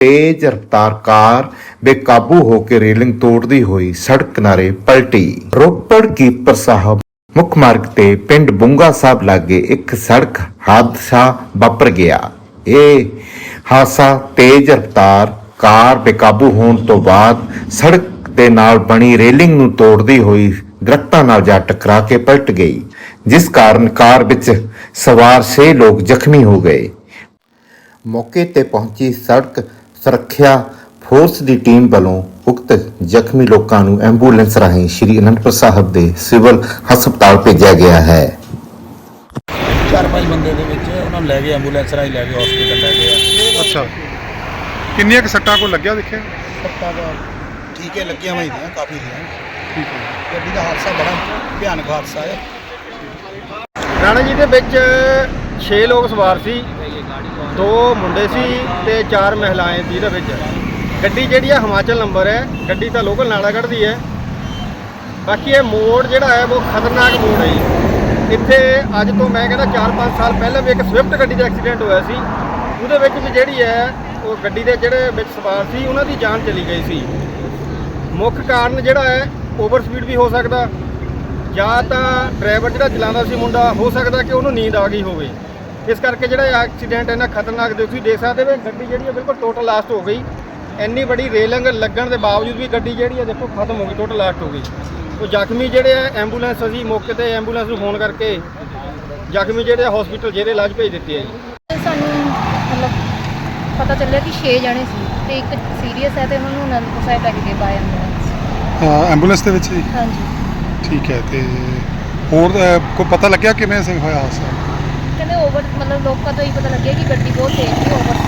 ਤੇਜ਼ ਰਫ਼ਤਾਰ ਕਾਰ ਬੇਕਾਬੂ ਹੋ ਕੇ ਰੇਲਿੰਗ ਤੋੜਦੀ ਹੋਈ ਸੜਕ ਕਿਨਾਰੇ ਪਲਟੀ। ਰੋਪੜ ਕੀਪਰ ਸਾਹਿਬ, ਮੁੱਖ ਮਾਰਗ ਤੇ ਪਿੰਡ ਬੁੰਗਾ ਸਾਹਿਬ ਲਾਗੇ ਇੱਕ ਸੜਕ ਹਾਦਸਾ ਵਾਪਰ ਗਿਆ। ਇਹ ਹਾਦਸਾ ਤੇਜ਼ ਰਫ਼ਤਾਰ ਕਾਰ ਬੇਕਾਬੂ ਹੋਣ ਤੋਂ ਬਾਅਦ ਸੜਕ ਦੇ ਨਾਲ ਬਣੀ ਰੇਲਿੰਗ ਨੂੰ ਤੋੜਦੀ ਹੋਈ ਦਰਖਤਾਂ ਨਾਲ ਜਾ ਟਕਰਾ ਕੇ ਪਲਟ ਗਈ, ਜਿਸ ਕਾਰਨ ਕਾਰ ਵਿੱਚ ਸਵਾਰ 6 ਲੋਕ ਜ਼ਖਮੀ ਹੋ ਗਏ। ਮੌਕੇ ਤੇ ਪਹੁੰਚੀ ਸੜਕ ਸੁਰੱਖਿਆ ਫੋਰਸ ਦੀ ਟੀਮ ਵੱਲੋਂ ਉਕਤ ਜ਼ਖਮੀ ਲੋਕਾਂ ਨੂੰ ਐਂਬੂਲੈਂਸ ਰਾਹੀਂ ਸ਼੍ਰੀ ਅਨੰਦਪੁਰ ਸਾਹਿਬ ਦੇ ਸਿਵਲ ਹਸਪਤਾਲ ਭੇਜਿਆ ਗਿਆ ਹੈ। ਚਾਰ ਪੰਜ ਬੰਦੇ ਦੇ ਵਿੱਚ ਉਹਨਾਂ ਨੂੰ ਲੈ ਗਏ ਐਂਬੂਲੈਂਸ ਰਾਹੀਂ ਲੈ ਕੇ ਹਸਪੀਟਲ ਲੈ ਗਏ। ਆ ਅੱਛਾ। ਕਿੰਨੀਆਂ ਕੁ ਸੱਟਾਂ ਕੋ ਲੱਗਿਆ ਦੇਖਿਆ ਸੱਟਾਂ ਦਾ ਠੀਕ ਹੈ ਲੱਗੀਆਂ ਹੋਈਆਂ ਦੀਆਂ ਕਾਫੀ ਦੀਆਂ। ਠੀਕ ਹੈ। ਗੱਡੀ ਦਾ ਹਾਦਸਾ ਬੜਾ ਭਿਆਨਕ ਹਾਦਸਾ ਹੈ ਰਾਣਾ ਜੀ ਦੇ ਵਿੱਚ 6 ਲੋਕ ਸਵਾਰ ਸੀ। ਦੋ ਮੁੰਡੇ ਸੀ ਤੇ ਚਾਰ ਮਹਿਲਾएं ਸੀ ਇਹਦੇ ਵਿੱਚ। ਗੱਡੀ ਜਿਹੜੀ ਆ ਹਿਮਾਚਲ ਨੰਬਰ ਹੈ, ਗੱਡੀ ਤਾਂ ਲੋਕਲ ਨਾਲਾਗੜ੍ਹ ਦੀ ਹੈ। ਬਾਕੀ ਇਹ ਮੋੜ ਜਿਹੜਾ ਹੈ, ਉਹ ਖਤਰਨਾਕ ਮੋੜ ਹੈ ਜੀ। ਇੱਥੇ ਅੱਜ ਤੋਂ ਮੈਂ ਕਹਿੰਦਾ 4-5 ਸਾਲ ਪਹਿਲਾਂ ਵੀ ਇੱਕ ਸਵਿਫਟ ਗੱਡੀ ਦਾ ਐਕਸੀਡੈਂਟ ਹੋਇਆ ਸੀ। ਉਹਦੇ ਵਿੱਚ ਵੀ ਜਿਹੜੀ ਹੈ, ਉਹ ਗੱਡੀ ਦੇ ਜਿਹੜੇ ਵਿੱਚ ਸਵਾਰ ਸੀ, ਉਹਨਾਂ ਦੀ ਜਾਨ ਚਲੀ ਗਈ ਸੀ। ਮੁੱਖ ਕਾਰਨ ਜਿਹੜਾ ਹੈ, ਓਵਰ ਸਪੀਡ ਵੀ ਹੋ ਸਕਦਾ। ਜਾਂ ਤਾਂ ਡਰਾਈਵਰ ਜਿਹੜਾ ਚਲਾਉਂਦਾ ਸੀ ਮੁੰਡਾ, ਹੋ ਸਕਦਾ ਕਿ ਉਹਨੂੰ ਨੀਂਦ ਆ ਗਈ ਹੋਵੇ। ਇਸ ਕਰਕੇ ਜਿਹੜਾ ਐਕਸੀਡੈਂਟ ਇਹਨਾਂ ਖਤਰਨਾਕ ਦੇ ਤੁਸੀਂ ਦੇਖ ਸਕਦੇ ਹੋ ਗੱਡੀ ਜਿਹੜੀ ਹੈ ਬਿਲਕੁਲ ਟੋਟਲ ਲਾਸਟ ਹੋ ਗਈ। ਇੰਨੀ ਵੱਡੀ ਰੇਲਿੰਗ ਲੱਗਣ ਦੇ ਬਾਵਜੂਦ ਵੀ ਗੱਡੀ ਜਿਹੜੀ ਹੈ ਦੇਖੋ ਖਤਮ ਹੋ ਗਈ ਟੋਟਲ ਲਾਸਟ ਹੋ ਗਈ। ਉਹ ਜ਼ਖਮੀ ਜਿਹੜੇ ਆ ਐਂਬੂਲੈਂਸ ਅਸੀਂ ਮੌਕੇ ਤੇ ਐਂਬੂਲੈਂਸ ਨੂੰ ਫੋਨ ਕਰਕੇ ਜ਼ਖਮੀ ਜਿਹੜੇ ਹਸਪੀਟਲ ਜਿਹੜੇ ਇਲਾਜ ਭੇਜ ਦਿੱਤੇ ਹੈ ਜੀ। ਸਾਨੂੰ ਮਤਲਬ ਪਤਾ ਚੱਲਿਆ ਕਿ 6 ਜਣੇ ਸੀ ਤੇ ਇੱਕ ਸੀਰੀਅਸ ਹੈ ਤੇ ਉਹਨਾਂ ਨੂੰ ਅਨੰਦਪੁਰ ਸਾਹਿਬ ਲੈ ਕੇ ਗਏ ਬਾਏ ਐਂਬੂਲੈਂਸ ਹਾਂ ਐਂਬੂਲੈਂਸ ਦੇ ਵਿੱਚ ਜੀ? ਹਾਂਜੀ। ਠੀਕ ਹੈ ਤੇ ਹੋਰ ਅਹ, ਕੋਈ ਪਤਾ ਲੱਗਿਆ ਕਿਵੇਂ ਸੀ ਹੋਇਆ ਹਾਦਸਾ? ਕਹਿੰਦੇ ਓਵਰ ਮਤਲਬ ਲੋਕਾਂ ਤੋਂ ਹੀ ਪਤਾ ਲੱਗਿਆ ਕਿ ਗੱਡੀ ਬਹੁਤ ਤੇਜ਼ ਸੀ ਓਵਰ